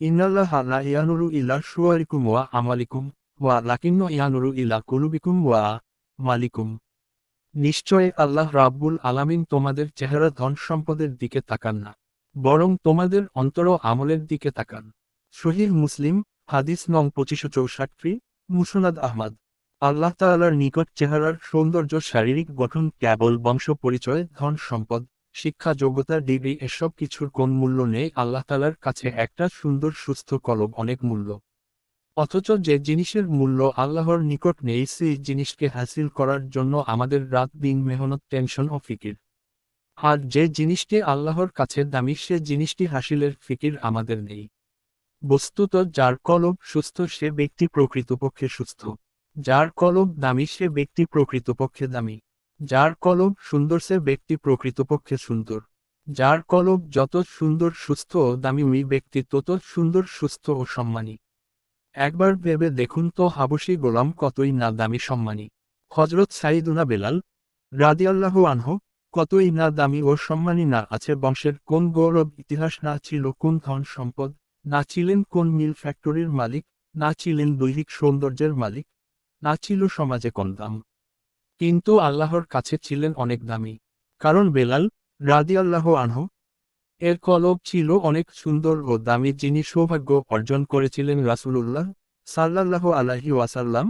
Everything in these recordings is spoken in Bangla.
ইন্নাল্লাহ লা ইয়ানুরু ইলা সুয়ারিকুম ওয়া আমালিকুম ওয়া লাকিন্ন ইয়ানুরু ইলা কুলুবিকুম ওয়া মালিকুম। নিশ্চয় আল্লাহ রাব্বুল আলামিন তোমাদের চেহারা ধন সম্পদের দিকে তাকান না, বরং তোমাদের অন্তর আমলের দিকে তাকান। শহীদ মুসলিম, হাদিস নং পঁচিশশো চৌষট্টি, মুসনাদ আহমদ। আল্লাহ তাআলার নিকট চেহারার সৌন্দর্য, শারীরিক গঠন, কেবল বংশ পরিচয়, ধন সম্পদ শিক্ষা, যোগ্যতা, ডিগ্রি এসব কিছুর কোন মূল্য নেই। আল্লাহ তাআলার কাছে একটা সুন্দর, সুস্থ, কলব অনেক মূল্য। অথচ যে জিনিসের মূল্য আল্লাহর নিকট নেই, সেই জিনিসকে হাসিল করার জন্য আমাদের রাত দিন মেহনত, টেনশন ও ফিকির। আর যে জিনিসটি আল্লাহর কাছে দামি, সে জিনিসটি হাসিলের ফিকির আমাদের নেই। বস্তুত যার কলব সুস্থ, সে ব্যক্তি প্রকৃতপক্ষে সুস্থ। যার কলব দামি, সে ব্যক্তি প্রকৃতপক্ষে দামি। যার কলব সুন্দর সে ব্যক্তি প্রকৃতপক্ষে সুন্দর। যার কলব যত সুন্দর, সুস্থ ও দামি ওই ব্যক্তি তত সুন্দর, সুস্থ ও সম্মানী। একবার ভেবে দেখুন তো হাবসি গোলাম কতই না দামি সম্মানী। হজরত সাইদুনা বেলাল রাদিয়াল্লাহু আনহ, কতই না দামি ও সম্মানী না আছে বংশের কোন গৌরব, ইতিহাস না ছিল কোন ধন সম্পদ, না ছিলেন কোন মিল ফ্যাক্টরির মালিক, না ছিলেন দৈহিক সৌন্দর্যের মালিক, না ছিল সমাজে কোন দাম। কিন্তু আল্লাহর কাছে ছিলেন অনেক দামি। কারণ বেলাল রাদিয়াল্লাহু আনহ এর কলব ছিল অনেক সুন্দর ও দামি যিনি সৌভাগ্য অর্জন করেছিলেন রাসূলুল্লাহ সাল্লাল্লাহু আলাইহি ওয়াসাল্লাম।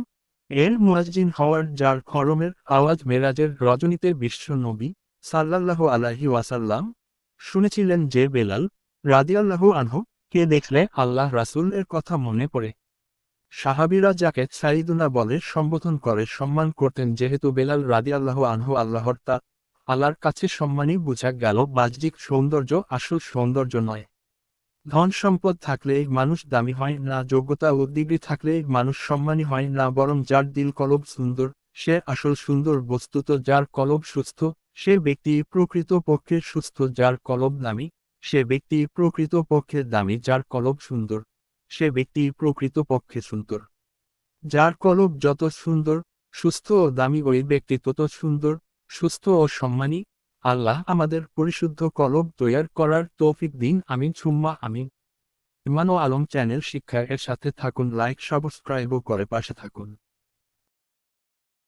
এর মুয়াজ্জিন হওয়ার যার খরমের আওয়াজ মেরাজের রজনীতে বিশ্ব নবী সাল্লাল্লাহু আলাহি ওয়াসাল্লাম শুনেছিলেন যে বেলাল রাদিয়াল্লাহু আনহ কে দেখলে আল্লাহ রাসূল এর কথা মনে পড়ে। সাহাবীরা যাকে সাইদুনা বলে সম্বোধন করে সম্মান করতেন যেহেতু বেলাল রাদি আল্লাহ আনহু আল্লাহর তা আল্লাহর কাছে সম্মানই বোঝা গেল, বাহ্যিক সৌন্দর্য আসল সৌন্দর্য নয়। ধন সম্পদ থাকলে মানুষ দামি হয় না, যোগ্যতা ও ডিগ্রি থাকলে মানুষ সম্মানী হয় না, বরং যার দিল কলব সুন্দর, সে আসল সুন্দর বস্তুত যার কলব সুস্থ, সে ব্যক্তি প্রকৃত পক্ষে সুস্থ, যার কলব দামি, সে ব্যক্তি প্রকৃত পক্ষে দামি, যার কলব সুন্দর। সে ব্যক্তি প্রকৃত পক্ষে সুন্দর। যার কলব যত সুন্দর, সুস্থ ও দামি ওই ব্যক্তি তত সুন্দর, সুস্থ ও সম্মানী। আল্লাহ আমাদের পরিশুদ্ধ কলব তৈয়ার করার তৌফিক দিন। আমিন। সুম্মা আমিন। ইমানো আলম চ্যানেল শিক্ষা এর সাথে থাকুন, লাইক সাবস্ক্রাইবও করে পাশে থাকুন।